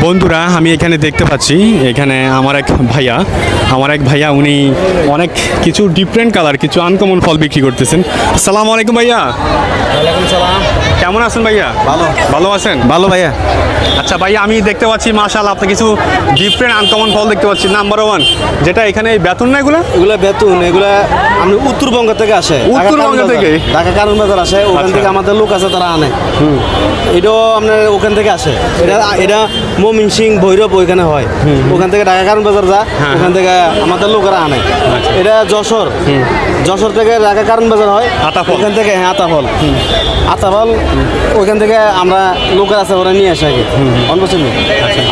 বন্ধুরা আমি এখানে দেখতে পাচ্ছি এখানে আমার এক ভাইয়া। আমার এক ভাইয়া উনি অনেক কিছু ডিফারেন্ট কালার কিছু আনকমন ফল বিক্রি করতেছেন। আসসালামু আলাইকুম ভাইয়া। কেমন আছেন ভাইয়া? ভালো। ভালো আছেন? ভালো ভাইয়া। আচ্ছা ভাইয়া আমি দেখতে পাচ্ছি মাশাল আপনি কিছু ডিফারেন্ট আনকমন ফল দেখতে পাচ্ছি। নাম্বার ওয়ান যেটা এখানে এই বেতন না এগুলো? এগুলা বেতন এগুলা আমি উত্তরবঙ্গ থেকে আসে। উত্তরবঙ্গ থেকে? ঢাকা কারণ বাজার আসে ওখান আচ্ছা। থেকে আমাদের লোক আছে তারা আনে। এটাও আপনার ওখান থেকে আসে। এটা এটা মমিন সিং ভৈরব ওইখানে হয়। ওখান থেকে ঢাকা কারণ বাজার যা হ্যাঁ, ওখান থেকে আমাদের লোকেরা আনে। এটা যশোর। যশোর থেকে ঢাকা কারণ বাজার হয়। ওখান থেকে হ্যাঁ আতাফল। আতাফল ওইখান থেকে আমরা লোকের আছে ওরা নিয়ে আসে আগে অন্য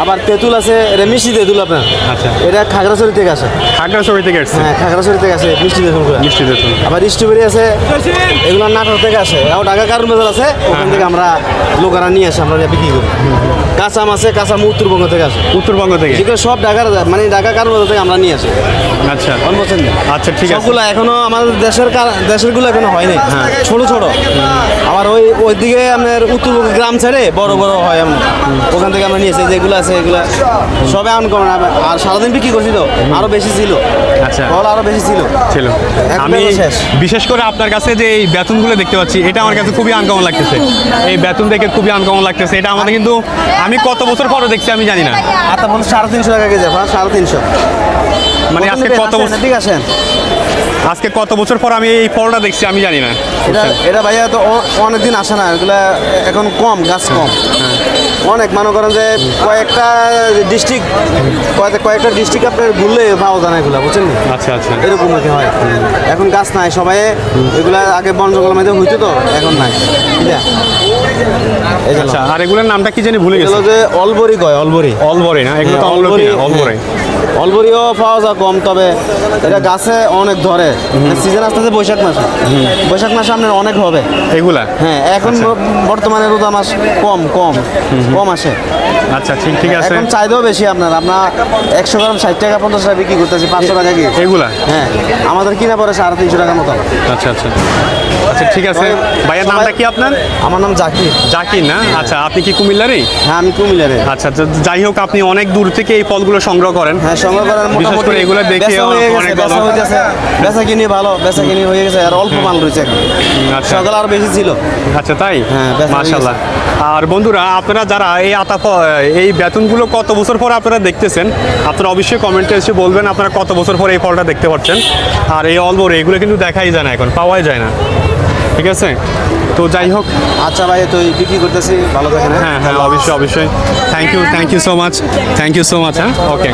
আবার তেঁতুল আছে এটা মিষ্টি তেঁতুল আপনার। আচ্ছা। এটা খাগড়াছড়ি থেকে আসে। খাগড়াছড়ি থেকে আসছে? হ্যাঁ খাগড়াছড়ি থেকে আসে মিষ্টি দেখুন মিষ্টি দেখুন আবার স্ট্রবেরি আছে এগুলো নাটক থেকে আসে। আর ঢাকা কারণ বাজার আছে ওখান থেকে আমরা লোকেরা নিয়ে আসে আমরা বিক্রি করি। কাঁচাম আছে কাঁচাম উত্তরবঙ্গ থেকে আসে। উত্তরবঙ্গ থেকে? যেগুলো সব ঢাকার মানে ঢাকা কারণ বাজার থেকে আমরা নিয়ে আসি। আচ্ছা। আচ্ছা ঠিক আছে। সবগুলো এখনও আমাদের দেশের দেশেরগুলো এখনও হয়নি হ্যাঁ। ছোট ছোট। আবার ওই ওইদিকে আপনার উত্তরবঙ্গ গ্রাম ছেড়ে বড় বড় হয় আমরা ওখান থেকে আমরা নিয়েছি যেগুলো আছে এগুলো। সবে আনকমন আর সারাদিন বিক্রি করছি তো। আরও বেশি ছিল। আচ্ছা। ফল আরও বেশি ছিল। ছিল। আমি বিশেষ করে আপনার কাছে যে এই বেতনগুলো দেখতে পাচ্ছি এটা আমার কাছে খুবই আনকমন লাগতেছে। এই বেতন দেখে খুবই আনকমন লাগতেছে। এটা আমাদের কিন্তু আমি কত বছর পরে দেখছি আমি জানি না। আতা বলতে সাড়ে তিনশো টাকা কেজি আপনার সাড়ে তিনশো। মানে আজকে কত বছর? ঠিক আছে। আজকে কত বছর পর আমি এই ফলটা দেখছি আমি জানি না। এটা এটা ভাইয়া তো অনেকদিন আসে না এগুলা এখন কম গাছ কম। হ্যাঁ। অনেক মনে করেন যে কয়েকটা ডিস্ট্রিক্ট কয়েকটা ডিস্ট্রিক্ট আপনার ঘুরলে পাওয়া যায় না এগুলা বুঝছেন আচ্ছা আচ্ছা। এরকম আর হয়? এখন গাছ নাই সবাই এগুলা আগে বন জঙ্গল মধ্যে হইতো তো এখন নাই। আচ্ছা আর এগুলোর নামটা কি জানি ভুলে গেছি। যে অলবরি কয় অলবরি। অলবরি না এগুলো তো হ্যাঁ, অলবরি অলবরি, অলবরে হ্যাঁ। অলবরিও পাওয়া যায় কম তবে এটা গাছে অনেক ধরে। সিজন আসতে আসতেছে বৈশাখ মাসে। বৈশাখ মাসে আপনার অনেক হবে। এগুলা? হ্যাঁ এখন আচ্ছা। বর্তমানে রোদা মাস কম কম কম আসে। আচ্ছা ঠিক ঠিক আছে। এখন চাহিদাও বেশি আপনার। আপনার একশো গ্রাম ষাট টাকা পঞ্চাশ টাকা বিক্রি করতেছি পাঁচশো টাকা কি? এগুলা? হ্যাঁ আমাদের কিনা পরে সাড়ে তিনশো টাকার মতো। আচ্ছা আচ্ছা। আচ্ছা ঠিক আছে। ভাইয়ের নামটা কি আপনার? আমার নাম জাকির। জাকির না? আচ্ছা আপনি কি কুমিল্লারই? হ্যাঁ আমি কুমিল্লারে আচ্ছা তো যাই হোক আপনি অনেক দূর থেকে এই ফলগুলো সংগ্রহ করেন। হ্যাঁ সংগ্রহ করার বিশেষ করে এগুলো দেখে অনেক ভালো। বেচা কিনি ভালো বেচা কিনি হয়ে গেছে আর অল্প মাল রয়েছে আচ্ছা। সকালে আরও বেশি ছিল। আচ্ছা তাই? হ্যাঁ, মাশাল্লাহ আর বন্ধুরা আপনারা যারা এই আতা এই বেতনগুলো কত বছর পর আপনারা দেখতেছেন আপনারা অবশ্যই কমেন্টে এসে বলবেন আপনারা কত বছর পর এই ফলটা দেখতে পাচ্ছেন। আর এই অলবর এগুলো কিন্তু দেখাই যায় না এখন পাওয়াই যায় না। ঠিক আছে? তো যাই হোক। আচ্ছা ভাই তো বিক্রি করতেছি ভালো থাকেন হ্যাঁ? হ্যাঁ অবশ্যই অবশ্যই। Thank you thank you so much thank you so much হ্যাঁ? ওকে